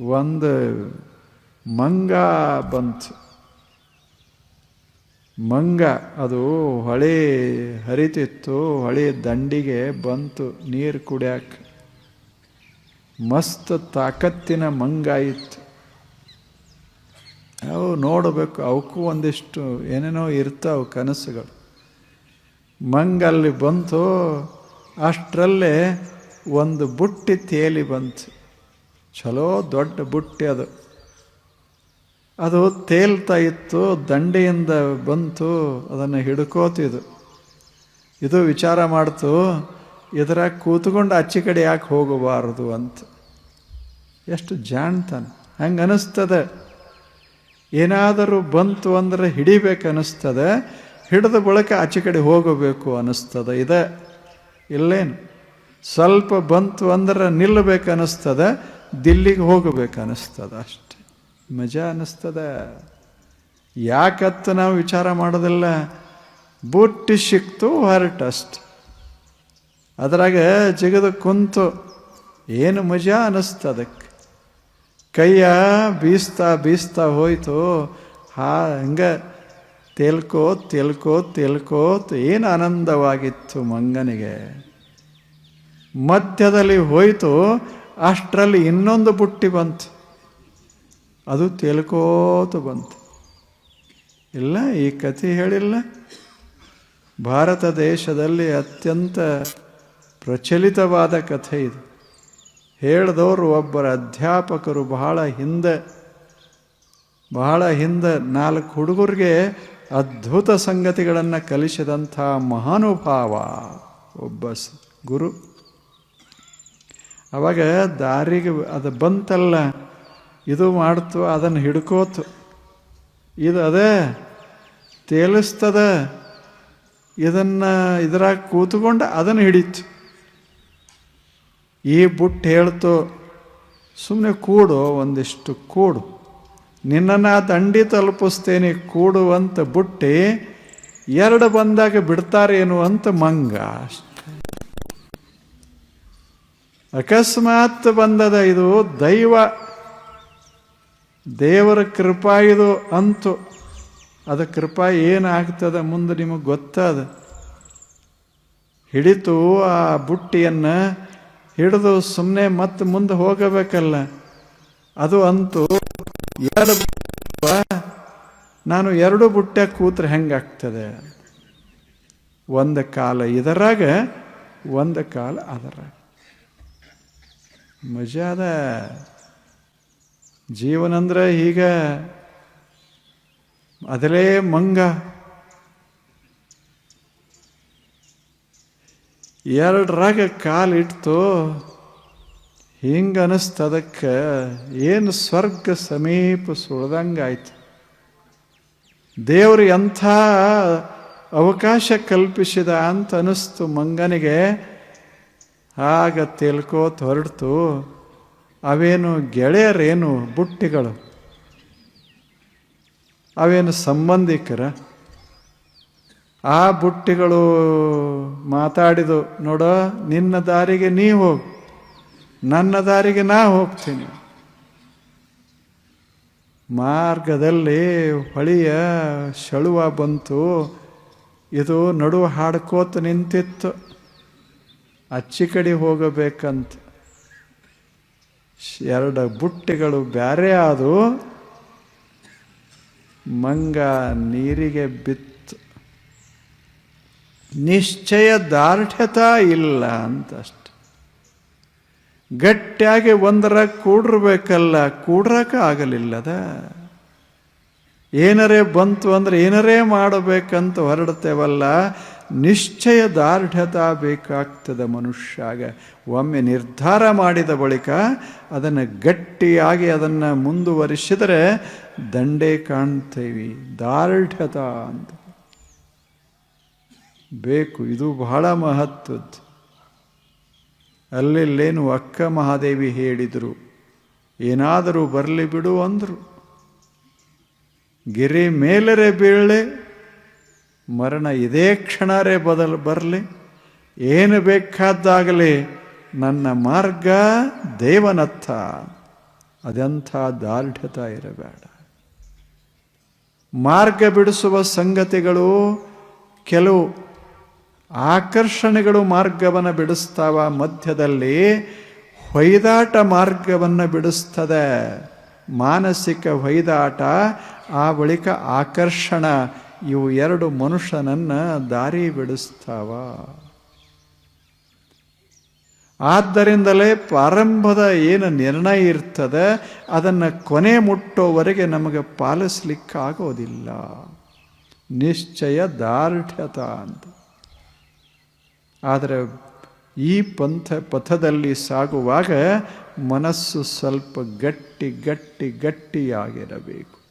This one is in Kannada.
ಒಂದು ಮಂಗ ಬಂತು. ಮಂಗ, ಅದು ಹೊಳೆ ಹರಿತಿತ್ತು, ಹೊಳೆ ದಂಡಿಗೆ ಬಂತು, ನೀರು ಕುಡಿಯಾಕ. ಮಸ್ತ್ ತಾಕತ್ತಿನ ಮಂಗ ಇತ್ತು. ಅವು ನೋಡಬೇಕು ಅವಕ್ಕೂ ಒಂದಿಷ್ಟು ಏನೇನೋ ಇರ್ತಾವೆ ಕನಸುಗಳು. ಮಂಗಲ್ಲಿ ಬಂತು, ಅಷ್ಟರಲ್ಲೇ ಒಂದು ಬುಟ್ಟಿ ತೇಲಿ ಬಂತು. ಚಲೋ ದೊಡ್ಡ ಬುಟ್ಟಿ ಅದು. ಅದು ತೇಲ್ತಾ ಇತ್ತು, ದಂಡೆಯಿಂದ ಬಂತು, ಅದನ್ನು ಹಿಡ್ಕೋತಿದು ಇದು. ವಿಚಾರ ಮಾಡ್ತು, ಇದರ ಕೂತ್ಕೊಂಡು ಅಚ್ಚಿ ಕಡೆ ಯಾಕೆ ಹೋಗಬಾರದು ಅಂತ. ಎಷ್ಟು ಜಾಣ್ತಾನೆ. ಹಂಗೆ ಅನ್ನಿಸ್ತದೆ ಏನಾದರೂ ಬಂತು ಅಂದರೆ ಹಿಡಿಬೇಕು ಅನ್ನಿಸ್ತದೆ ಹಿಡಿದ ಬಳಿಕ ಆಚೆ ಕಡೆ ಹೋಗಬೇಕು ಅನ್ನಿಸ್ತದೆ ಇದೆ. ಇಲ್ಲೇನು. ಸ್ವಲ್ಪ ಬಂತು ಅಂದ್ರೆ ನಿಲ್ಲಬೇಕು ಅನ್ನಿಸ್ತದೆ ದಿಲ್ಲಿಗೆ ಹೋಗಬೇಕು ಅನ್ನಿಸ್ತದ ಅಷ್ಟೆ. ಮಜಾ ಅನ್ನಿಸ್ತದೆ. ಯಾಕತ್ತು ನಾವು ವಿಚಾರ ಮಾಡೋದಿಲ್ಲ. ಬುಟ್ಟಿ ಸಿಕ್ತು ಹೊರಟಷ್ಟು ಅದರಾಗ ಜಿಗದ ಕುಂತು ಏನು ಮಜಾ ಅನ್ನಿಸ್ತದಕ್ಕೆ ಕೈಯ ಬೀಸ್ತಾ ಬೀಸ್ತಾ ಹೋಯ್ತು. ಹಾ, ಹಂಗ ತೇಲ್ಕೋ ತೇಲ್ಕೋ ತೇಲ್ಕೋತ್ ಏನು ಆನಂದವಾಗಿತ್ತು ಮಂಗನಿಗೆ. ಮಧ್ಯದಲ್ಲಿ ಹೋಯ್ತು. ಅಷ್ಟರಲ್ಲಿ ಇನ್ನೊಂದು ಬುಟ್ಟಿ ಬಂತು. ಅದು ತೇಲ್ಕೋತು ಬಂತು. ಇಲ್ಲ, ಈ ಕಥೆ ಹೇಳಿಲ್ಲ. ಭಾರತ ದೇಶದಲ್ಲಿ ಅತ್ಯಂತ ಪ್ರಚಲಿತವಾದ ಕಥೆ ಇದು. ಹೇಳಿದವರು ಒಬ್ಬರ ಅಧ್ಯಾಪಕರು ಬಹಳ ಹಿಂದೆ ಬಹಳ ಹಿಂದೆ ನಾಲ್ಕು ಹುಡುಗರಿಗೆ ಅದ್ಭುತ ಸಂಗತಿಗಳನ್ನು ಕಲಿಸಿದಂಥ ಮಹಾನುಭಾವ ಒಬ್ಬ ಗುರು. ಅವಾಗ ದಾರಿಗೆ ಅದು ಬಂತಲ್ಲ, ಇದು ಮಾಡ್ತು, ಅದನ್ನು ಹಿಡ್ಕೋತು. ಇದು ಅದೇ ತೇಲಿಸ್ತದ, ಇದನ್ನು ಇದ್ರಾಗ ಕೂತ್ಕೊಂಡು ಅದನ್ನು ಹಿಡಿತು. ಈ ಬುಟ್ಟು ಹೇಳ್ತು ಸುಮ್ಮನೆ ಕೂಡು, ಒಂದಿಷ್ಟು ಕೂಡು. ನಿನ್ನನ್ನು ದಂಡಿ ತಲುಪಿಸ್ತೇನೆ ಕೂಡುವಂಥ ಬುಟ್ಟಿ ಎರಡು ಬಂದಾಗ ಬಿಡ್ತಾರೇನು ಅಂತ ಮಂಗ ಅಷ್ಟೆ. ಅಕಸ್ಮಾತ್ ಬಂದದ ಇದು ದೈವ. ದೇವರ ಕೃಪಾ ಇದು ಅಂತು. ಅದು ಕೃಪಾ ಏನಾಗ್ತದೆ ಮುಂದೆ ನಿಮಗೆ ಗೊತ್ತದ. ಹಿಡಿತು ಆ ಬುಟ್ಟಿಯನ್ನು ಹಿಡಿದು ಸುಮ್ಮನೆ ಮತ್ತೆ ಮುಂದೆ ಹೋಗಬೇಕಲ್ಲ. ಅದು ಅಂತೂ ಎರಡು ನಾನು ಎರಡು ಬುಟ್ಟೆ ಕೂತ್ರೆ ಹೆಂಗಾಗ್ತದೆ? ಒಂದು ಕಾಲ ಇದರಾಗ, ಒಂದು ಕಾಲ ಅದರಾಗ. ಮಜಾದ ಜೀವನ ಅಂದ್ರೆ ಈಗ ಅದಲೇ ಮಂಗ. ಎರಡರಾಗ ಕಾಲಿಟ್ಟು ಹಿಂಗೆ ಅನ್ನಿಸ್ತದಕ್ಕೆ ಏನು ಸ್ವರ್ಗ ಸಮೀಪ ಸುಳ್ದಂಗಾಯ್ತು ದೇವರು ಎಂಥ ಅವಕಾಶ ಕಲ್ಪಿಸಿದ ಅಂತ ಅನ್ನಿಸ್ತು ಮಂಗನಿಗೆ. ಆಗ ತಿಳ್ಕೋತ ಹೊರಡ್ತು. ಅವೇನು ಗೆಳೆಯರೇನು ಬುಟ್ಟಿಗಳು? ಅವೇನು ಸಂಬಂಧಿಕರ? ಆ ಬುಟ್ಟಿಗಳು ಮಾತಾಡಿದು, ನೋಡ, ನಿನ್ನ ದಾರಿಗೆ ನೀ ಹೋಗು. ನನ್ನ ದಾರಿಗೆ ನಾ ಹೋಗ್ತೀನಿ. ಮಾರ್ಗದಲ್ಲಿ ಹೊಳಿಯ ಶಳುವ ಬಂತು. ಇದು ನಡುವ ಹಾಡ್ಕೋತ ನಿಂತಿತ್ತು. ಅಚ್ಚಿ ಕಡೆ ಹೋಗಬೇಕಂತ. ಎರಡು ಬುಟ್ಟಿಗಳು ಬ್ಯಾರೆ ಆದು ಮಂಗ ನೀರಿಗೆ ಬಿತ್ತು. ನಿಶ್ಚಯ ದಾರ್ಢ್ಯತ ಇಲ್ಲ ಅಂತ ಅಷ್ಟೆ ಗಟ್ಟಿಯಾಗಿ ಒಂದರ ಕೂಡಿರ್ಬೇಕಲ್ಲ ಕೂಡ್ರಕ್ಕೆ ಆಗಲಿಲ್ಲದ. ಏನರೇ ಬಂತು ಅಂದ್ರೆ ಏನರೇ ಮಾಡಬೇಕಂತ ಹೊರಡ್ತೇವಲ್ಲ ನಿಶ್ಚಯ ದಾರ್ಢ್ಯತ ಬೇಕಾಗ್ತದೆ ಮನುಷ್ಯಾಗ. ಒಮ್ಮೆ ನಿರ್ಧಾರ ಮಾಡಿದ ಬಳಿಕ ಅದನ್ನು ಗಟ್ಟಿಯಾಗಿ ಅದನ್ನು ಮುಂದುವರಿಸಿದರೆ ದಂಡೆ ಕಾಣ್ತೇವಿ. ದಾರ್ಢ್ಯತ ಅಂತ. ಬೇಕು, ಇದು ಬಹಳ ಮಹತ್ವದ್ದು. ಅಲ್ಲೆಲ್ಲೇನು ಅಕ್ಕ ಮಹಾದೇವಿ ಹೇಳಿದರು. ಏನಾದರೂ ಬರಲಿ ಬಿಡು ಅಂದರು. ಗೆರೆ ಮೇಲರೆ ಬೀಳೆ ಮರಣ ಇದೇ ಕ್ಷಣರೇ ಬದಲು ಬರಲಿ. ಏನು ಬೇಕಾದ್ದಾಗಲಿ ನನ್ನ ಮಾರ್ಗ ದೇವನತ್ತ. ಅದೆಂಥ ದಾರ್ಢ್ಯತ ಇರಬೇಡ. ಮಾರ್ಗ ಬಿಡಿಸುವ ಸಂಗತಿಗಳು ಕೆಲವು ಆಕರ್ಷಣೆಗಳು ಮಾರ್ಗವನ್ನು ಬಿಡಿಸ್ತಾವ. ಮಧ್ಯದಲ್ಲಿ ಹೊಯ್ದಾಟ ಮಾರ್ಗವನ್ನು ಬಿಡಿಸ್ತದೆ. ಮಾನಸಿಕ ಹೊಯ್ದಾಟ, ಆ ಬಳಿಕ ಆಕರ್ಷಣ ಇವು ಎರಡು ಮನುಷ್ಯನನ್ನು ದಾರಿ ಬಿಡಿಸ್ತಾವ. ಆದ್ದರಿಂದಲೇ ಪ್ರಾರಂಭದ ಏನು ನಿರ್ಣಯ ಇರ್ತದೆ, ಅದನ್ನು ಕೊನೆ ಮುಟ್ಟೋವರೆಗೆ ನಮಗೆ ಪಾಲಿಸ್ಲಿಕ್ಕಾಗೋದಿಲ್ಲ. ನಿಶ್ಚಯ ದಾರ್ಢ್ಯತ ಅಂತ. ಆದರೆ ಈ ಪಂಥ ಪಥದಲ್ಲಿ ಸಾಗುವಾಗ ಮನಸ್ಸು ಸ್ವಲ್ಪ ಗಟ್ಟಿ ಗಟ್ಟಿ ಗಟ್ಟಿಯಾಗಿರಬೇಕು.